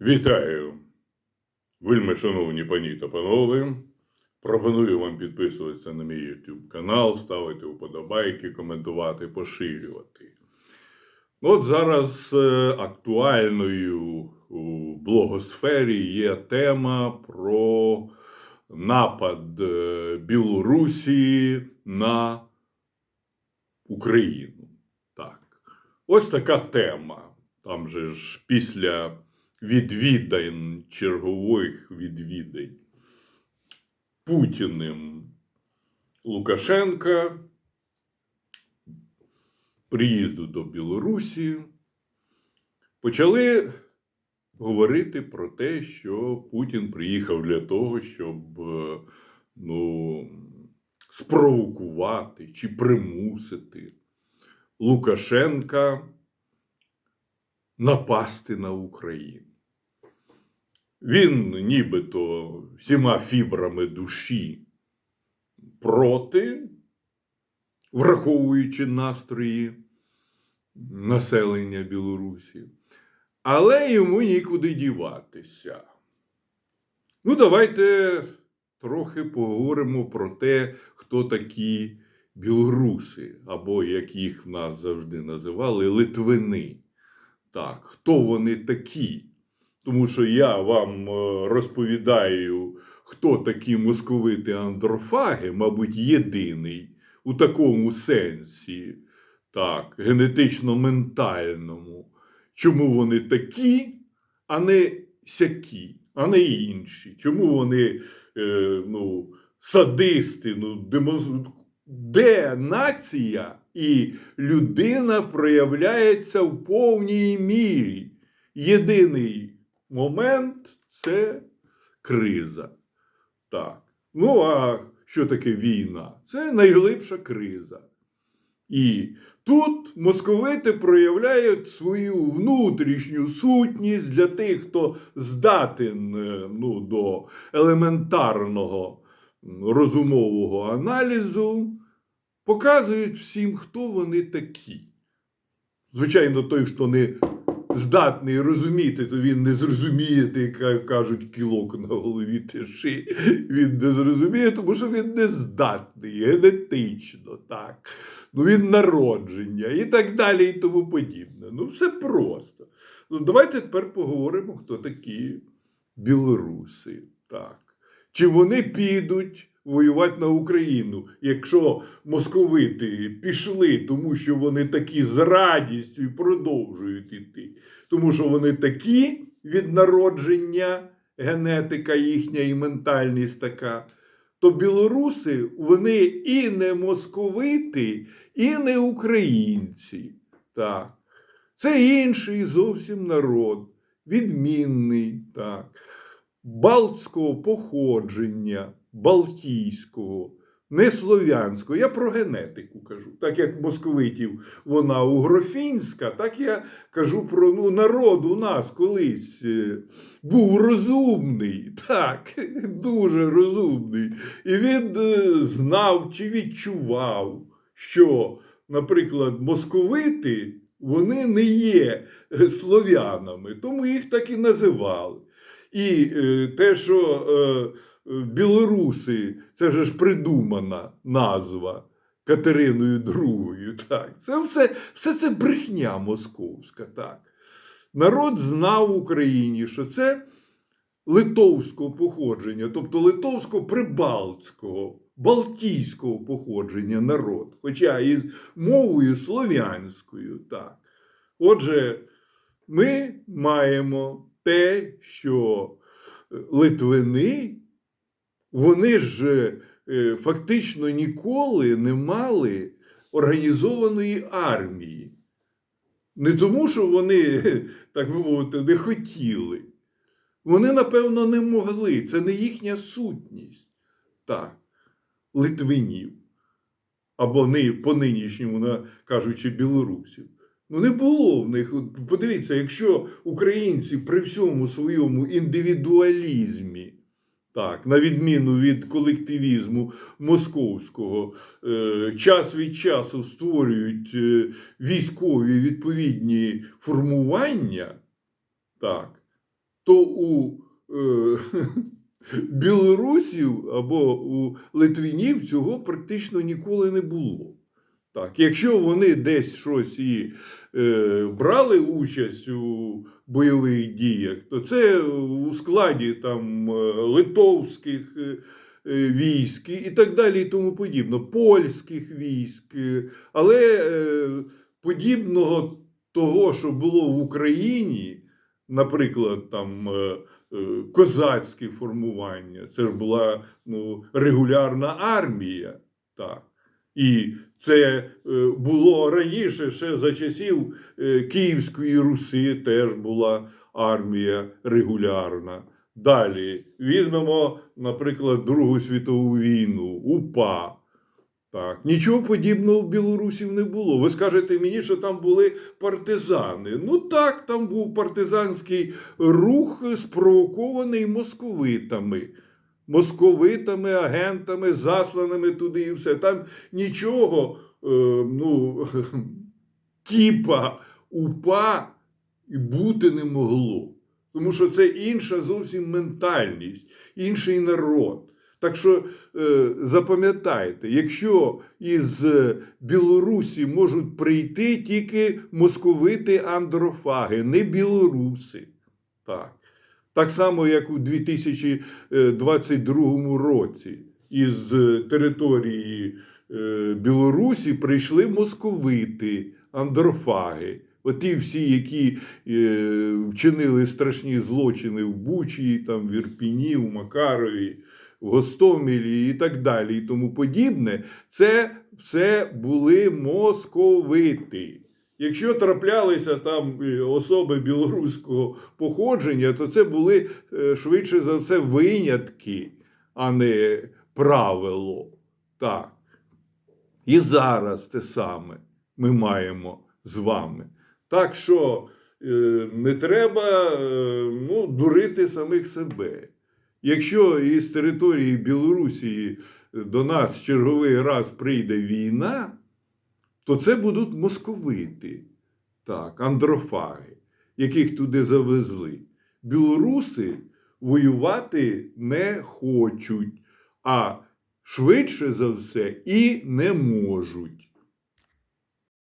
Вітаю, вельми шановні пані та панове. Пропоную вам підписуватися на мій YouTube канал, ставити вподобайки, коментувати, поширювати. От зараз е, актуальною у блогосфері є тема про напад е, Білорусі на Україну. Так. Ось така тема. Там же ж після відвідань, чергових відвідань Путіним Лукашенка, приїзду до Білорусі, почали говорити про те, що Путін приїхав для того, щоб е, ну, спровокувати чи примусити Лукашенка напасти на Україну. Він нібито всіма фібрами душі проти, враховуючи настрої населення Білорусі, але йому нікуди діватися. Ну, давайте трохи поговоримо про те, хто такі білоруси, або як їх в нас завжди називали, литвини. Так, хто вони такі? Тому що я вам е, розповідаю, хто такі московити андрофаги, мабуть, єдиний у такому сенсі, так, генетично-ментальному. Чому вони такі, а не сякі, а не інші? Чому вони е, ну, садисти? Ну, демонс... Де нація і людина проявляється в повній мірі? Єдиний момент це криза. Так. Ну, а що таке війна? Це найглибша криза. І тут московити проявляють свою внутрішню сутність для тих, хто здатен е, ну, до елементарного розумового аналізу, показують всім, хто вони такі. Звичайно, той, хто не здатний розуміти, то він не зрозуміє, як кажуть, кілок на голові тиши. Він не зрозуміє, тому що він не здатний, генетично, так. Ну, він народження і так далі, і тому подібне. Ну, все просто. Ну, давайте тепер поговоримо, хто такі білоруси. Так. Чи вони підуть воювати на Україну, якщо московити пішли, тому що вони такі з радістю продовжують іти, тому що вони такі від народження, генетика їхня і ментальність така, то білоруси вони і не московити, і не українці. Так. Це інший зовсім народ, відмінний, так, балтського походження, балтійського, не слов'янського. Я про генетику кажу. Так як московитів вона угрофінська, так я кажу про ну, народ у нас колись е, був розумний, так, дуже розумний. І він е, знав чи відчував, що, наприклад, московити. Вони не є е, слов'янами, тому їх так і називали. І е, те, що е, білоруси, це ж придумана назва Катериною II. Так. Це все, все це брехня московська. Так. Народ знав в Україні, що це литовського походження, тобто литовсько-прибалтського, балтійського походження народ, хоча із мовою слов'янською. Так. Отже, ми маємо те, що литвини, вони ж е, фактично ніколи не мали організованої армії. Не тому, що вони, так би мовити, не хотіли. Вони, напевно, не могли. Це не їхня сутність. Так, литвинів. Або не по нинішньому, кажучи, білорусів. Ну, не було в них. Подивіться, якщо українці при всьому своєму індивідуалізмі, так, на відміну від колективізму московського, е, час від часу створюють е, військові відповідні формування, так, то у е, білорусів або у литвинів цього практично ніколи не було. Так, якщо вони десь щось і брали участь у бойових діях, то це у складі там е, литовських е, е, військ і так далі, і тому подібне, польських військ. е, Але е, подібного того, що було в Україні, наприклад, там е, е, козацькі формування, це ж була ну, регулярна армія. Так. І це е, було раніше, ще за часів е, Київської Руси теж була армія регулярна. Далі візьмемо, наприклад, Другу світову війну, УПА. Так, нічого подібного в білорусів не було. Ви скажете мені, що там були партизани. Ну так, там був партизанський рух, спровокований московитами. Московитами, агентами, засланими туди і все. Там нічого, е, ну, тіпа УПА бути не могло. Тому що це інша зовсім ментальність, інший народ. Так що е, запам'ятайте, якщо із Білорусі можуть прийти тільки московити андрофаги, не білоруси. Так. Так само, як у 2022 році із території е, Білорусі прийшли московити, андрофаги. Оті всі, які е, вчинили страшні злочини в Бучі, там, в Ірпіні, в Макарові, в Гостомелі і так далі, і тому подібне, це все були московити. Якщо траплялися там особи білоруського походження, то це були е, швидше за все винятки, а не правило. Так. І зараз те саме ми маємо з вами. Так що е, не треба е, ну, дурити самих себе. Якщо із території Білорусі до нас черговий раз прийде війна, то це будуть московити, так, андрофаги, яких туди завезли. Білоруси воювати не хочуть, а швидше за все і не можуть.